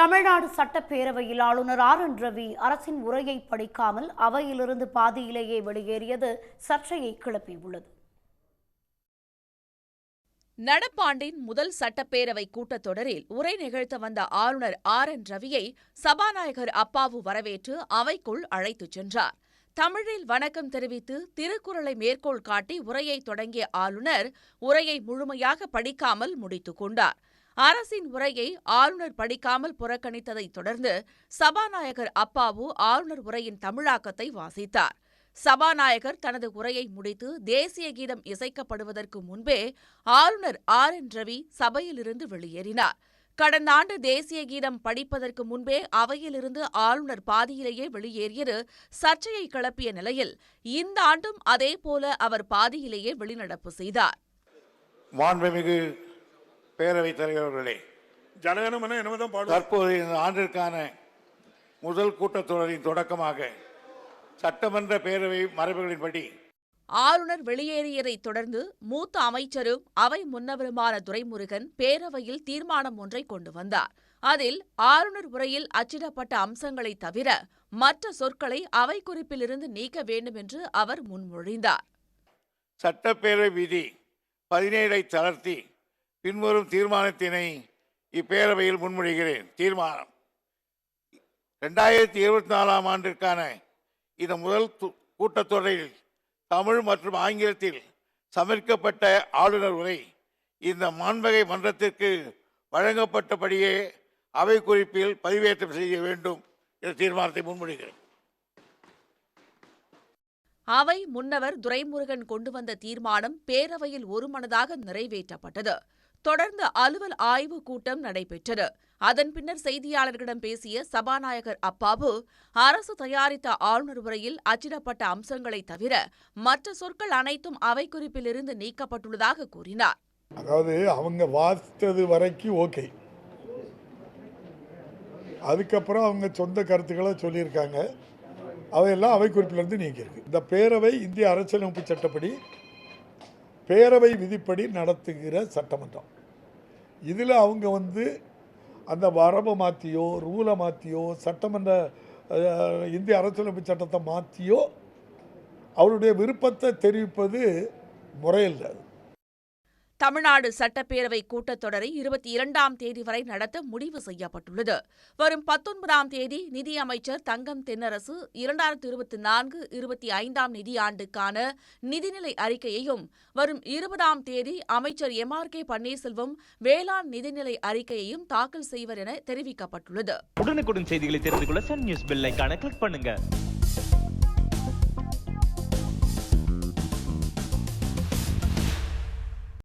தமிழ்நாடு சட்டப்பேரவையில் ஆளுநர் R N Ravi அரசின் உரையை படிக்காமல் அவையிலிருந்து பாதியிலேயே வெளியேறியது சர்ச்சையை கிளப்பியுள்ளது. நடப்பாண்டின் முதல் சட்டப்பேரவை கூட்டத்தொடரில் உரை நிகழ்த்த வந்த ஆளுநர் ஆர் என் ரவியை சபாநாயகர் அப்பாவு வரவேற்று அவைக்குள் அழைத்துச் சென்றார். தமிழில் வணக்கம் தெரிவித்து திருக்குறளை மேற்கோள் காட்டி உரையை தொடங்கிய ஆளுநர் உரையை முழுமையாக படிக்காமல் முடித்துக் கொண்டார். அரசின் உரையை ஆளுநர் படிக்காமல் புறக்கணித்ததைத் தொடர்ந்து சபாநாயகர் அப்பாவு ஆளுநர் உரையின் தமிழாக்கத்தை வாசித்தார். சபாநாயகர் தனது உரையை முடித்து தேசிய கீதம் இசைக்கப்படுவதற்கு முன்பே ஆளுநர் ஆர். என். ரவி சபையிலிருந்து வெளியேறினார். கடந்த ஆண்டு தேசிய கீதம் படிப்பதற்கு முன்பே அவையிலிருந்து ஆளுநர் பாதியிலேயே வெளியேறியது சர்ச்சையை கிளப்பிய நிலையில் இந்த ஆண்டும் அதேபோல அவர் பாதியிலேயே வெளிநடப்பு செய்தார். பேரவைத் தலைவர்களே ஜனகனமன என்னதான் பாடுவோம் தற்போது இந்த ஆண்டிற்கான முதல் கூட்டத்தொடரின் தொடக்கமாக சட்டமன்ற பேரவை மரபுகளின்படி ஆளுநர் வெளியேறியதைத் தொடர்ந்து மூத்த அமைச்சரும் அவை முன்னவருமான துரைமுருகன் பேரவையில் தீர்மானம் ஒன்றை கொண்டு வந்தார். அதில் ஆளுநர் உரையில் அச்சிடப்பட்ட அம்சங்களைத் தவிர மற்ற சொற்களை அவை குறிப்பிலிருந்து நீக்க வேண்டும் என்று அவர் முன்மொழிந்தார். சட்டப்பேரவை விதி பதினேழை தளர்த்தி பின்வரும் தீர்மானத்தினை இப்பேரவையில் முன்மொழிகிறேன். தீர்மானம். ரெண்டாயிரத்தி இருபத்தி நாலாம் ஆண்டிற்கான இந்த முதல் கூட்டத்தொடரில் தமிழ் மற்றும் ஆங்கிலத்தில் சமர்க்கப்பட்ட ஆளுநர் உரை இந்த மாண்பகை மன்றத்திற்கு வழங்கப்பட்டபடியே அவை குறிப்பில் பதிவேற்றம் செய்ய வேண்டும் என்ற தீர்மானத்தை முன்மொழிகிறேன். அவை முன்னவர் துரைமுருகன் கொண்டு வந்த தீர்மானம் பேரவையில் ஒருமனதாக நிறைவேற்றப்பட்டது. தொடர்ந்து அலுவல் ஆய்வு கூட்டம் நடைபெற்றது. அதன் பின்னர் செய்தியாளர்களிடம் பேசிய சபாநாயகர் அப்பாவு அரசு தயாரித்த ஆளுநர் உரையில் அச்சிடப்பட்ட அம்சங்களை தவிர மற்ற சொற்கள் அனைத்தும் அவை குறிப்பிலிருந்து நீக்கப்பட்டுள்ளதாக கூறினார். அதாவது அவங்க வாசித்தது வரைக்கும் ஓகே. அதுக்கப்புறம் அவங்க சொந்த கருத்துக்களை சொல்லியிருக்காங்க. அவையெல்லாம் அவை குறிப்பிலிருந்து நீக்கியிருக்கு. இந்த பேரவை இந்திய அரசியலமைப்பு சட்டப்படி பேரவை விதிப்படி நடத்துகிற சட்டமன்றம். இதில் அவங்க வந்து அந்த வரம்பை மாற்றியோ ரூலை மாற்றியோ சட்டமன்ற இந்திய அரசியலமைப்பு சட்டத்தை மாற்றியோ அவருடைய விருப்பத்தை தெரிவிப்பது முறையில்லை தமிழ்நாடு சட்டப்பேரவை கூட்டத்தொடரை இருபத்தி இரண்டாம் தேதி வரை நடத்த முடிவு செய்யப்பட்டுள்ளது. வரும் பத்தொன்பதாம் தேதி நிதியமைச்சர் தங்கம் தென்னரசு இரண்டாயிரத்தி இருபத்தி நான்கு இருபத்தி ஐந்தாம் நிதியாண்டுக்கான நிதிநிலை அறிக்கையையும் வரும் இருபதாம் தேதி அமைச்சர் எம். ஆர். கே. பன்னீர்செல்வம் வேளாண் நிதிநிலை அறிக்கையையும் தாக்கல் செய்வர் என தெரிவிக்கப்பட்டுள்ளது. உடனுக்குடன் செய்திகளை தெரிந்து கொள்ள சன் நியூஸ் பெல் கிளிக் பண்ணுங்க.